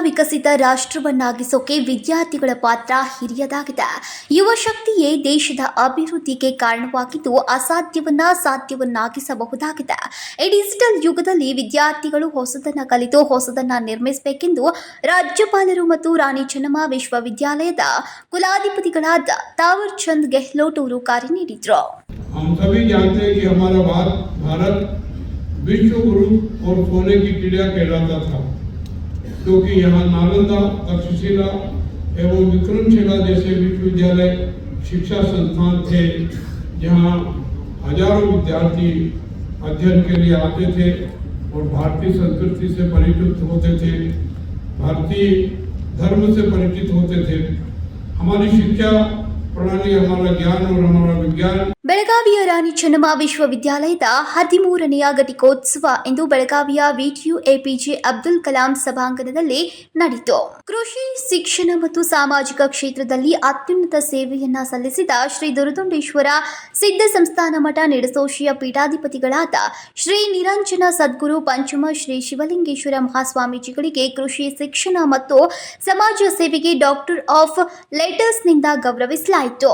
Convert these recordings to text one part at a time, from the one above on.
ವಿಕಸಿತ ರಾಷ್ಟ್ರವನ್ನಾಗಿಸೋಕೆ ವಿದ್ಯಾರ್ಥಿಗಳ ಪಾತ್ರ ಹಿರಿಯದಾಗಿದೆ ಯುವ ಶಕ್ತಿಯೇ ದೇಶದ ಅಭಿವೃದ್ಧಿಗೆ ಕಾರಣವಾಗಿದ್ದು ಅಸಾಧ್ಯವನ್ನ ಸಾಧ್ಯವನ್ನಾಗಿಸಬಹುದಾಗಿದೆ ಈ ಡಿಜಿಟಲ್ ಯುಗದಲ್ಲಿ ವಿದ್ಯಾರ್ಥಿಗಳು ಹೊಸದನ್ನ ಕಲಿತು ಹೊಸದನ್ನ ನಿರ್ಮಿಸಬೇಕೆಂದು ರಾಜ್ಯಪಾಲರು ಮತ್ತು ರಾಣಿ ಚೆನ್ನಮ್ಮ ವಿಶ್ವವಿದ್ಯಾಲಯದ ಕುಲಾಧಿಪತಿಗಳಾದ ತಾವರ್ ಚಂದ್ ಗೆಹ್ಲೋಟ್ ಅವರು ಕರೆ ನೀಡಿದ್ರು हम सभी जानते हैं कि हमारा भारत भारत विश्व गुरु और सोने की चिड़िया कहलाता था क्योंकि यहाँ नालंदा, तक्षशिला एवं विक्रमशिला जैसे विश्वविद्यालय शिक्षा संस्थान थे, जहाँ हज़ारों विद्यार्थी अध्ययन के लिए आते थे और भारतीय संस्कृति से परिचित होते थे, भारतीय धर्म से परिचित होते थे। हमारी शिक्षा प्रणाली, हमारा ज्ञान और हमारा विज्ञान ಬೆಳಗಾವಿಯ ರಾಣಿ ಚೆನ್ನಮ್ಮ ವಿಶ್ವವಿದ್ಯಾಲಯದ ಹದಿಮೂರನೆಯ ಘಟಿಕೋತ್ಸವ ಎಂದು ಬೆಳಗಾವಿಯ ವಿಟಿಯು ಎಪಿಜೆ ಅಬ್ದುಲ್ ಕಲಾಂ ಸಭಾಂಗಣದಲ್ಲಿ ನಡೆಯಿತು. ಕೃಷಿ, ಶಿಕ್ಷಣ ಮತ್ತು ಸಾಮಾಜಿಕ ಕ್ಷೇತ್ರದಲ್ಲಿ ಅತ್ಯುನ್ನತ ಸೇವೆಯನ್ನ ಸಲ್ಲಿಸಿದ ಶ್ರೀ ದುರುದುಂಡೇಶ್ವರ ಸಿದ್ಧ ಸಂಸ್ಥಾನ ಮಠ ನಿಡಸೋಶಿಯ ಪೀಠಾಧಿಪತಿಗಳಾದ ಶ್ರೀ ನಿರಂಜನ ಸದ್ಗುರು ಪಂಚಮ ಶ್ರೀ ಶಿವಲಿಂಗೇಶ್ವರ ಮಹಾಸ್ವಾಮೀಜಿಗಳಿಗೆ ಕೃಷಿ, ಶಿಕ್ಷಣ ಮತ್ತು ಸಮಾಜ ಸೇವೆಗೆ ಡಾಕ್ಟರ್ ಆಫ್ ಲೆಟರ್ಸ್ನಿಂದ ಗೌರವಿಸಲಾಯಿತು.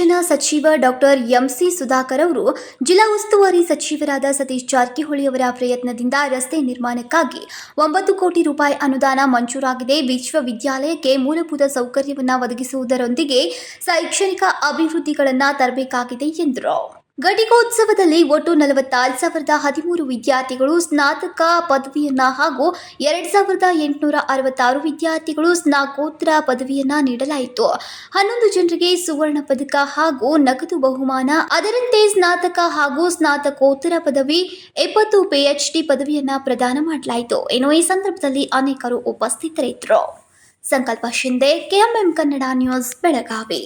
ಶಿಕ್ಷಣ ಸಚಿವ ಡಾಕ್ಟರ್ ಎಂಸಿ ಸುಧಾಕರ್ ಅವರು ಜಿಲ್ಲಾ ಉಸ್ತುವಾರಿ ಸಚಿವರಾದ ಸತೀಶ್ ಜಾರಕಿಹೊಳಿ ಅವರ ಪ್ರಯತ್ನದಿಂದ ರಸ್ತೆ ನಿರ್ಮಾಣಕ್ಕಾಗಿ ಒಂಬತ್ತು ಕೋಟಿ ರೂಪಾಯಿ ಅನುದಾನ ಮಂಜೂರಾಗಿದೆ. ವಿಶ್ವವಿದ್ಯಾಲಯಕ್ಕೆ ಮೂಲಭೂತ ಸೌಕರ್ಯವನ್ನು ಒದಗಿಸುವುದರೊಂದಿಗೆ ಶೈಕ್ಷಣಿಕ ಅಭಿವೃದ್ಧಿಗಳನ್ನು ತರಬೇಕಾಗಿದೆ ಎಂದರು. ಘಟಿಕೋತ್ಸವದಲ್ಲಿ ಒಟ್ಟು ನಲವತ್ತಾರು ಸಾವಿರದ ಹದಿಮೂರು ವಿದ್ಯಾರ್ಥಿಗಳು ಸ್ನಾತಕ ಪದವಿಯನ್ನ ಹಾಗೂ ಎರಡ್ ಸಾವಿರದ ಎಂಟುನೂರ ಅರವತ್ತಾರು ವಿದ್ಯಾರ್ಥಿಗಳು ಸ್ನಾತಕೋತ್ತರ ಪದವಿಯನ್ನ ನೀಡಲಾಯಿತು. ಹನ್ನೊಂದು ಜನರಿಗೆ ಸುವರ್ಣ ಪದಕ ಹಾಗೂ ನಗದು ಬಹುಮಾನ, ಅದರಂತೆ ಸ್ನಾತಕ ಹಾಗೂ ಸ್ನಾತಕೋತ್ತರ ಪದವಿ ಇಪ್ಪತ್ತು ಪಿಎಚ್ಡಿ ಪದವಿಯನ್ನ ಪ್ರದಾನ ಮಾಡಲಾಯಿತು. ಇನ್ನು ಈ ಸಂದರ್ಭದಲ್ಲಿ ಅನೇಕರು ಉಪಸ್ಥಿತರಿದ್ದರು. Sankalp Shinde KMM Kannada news, Belagavi.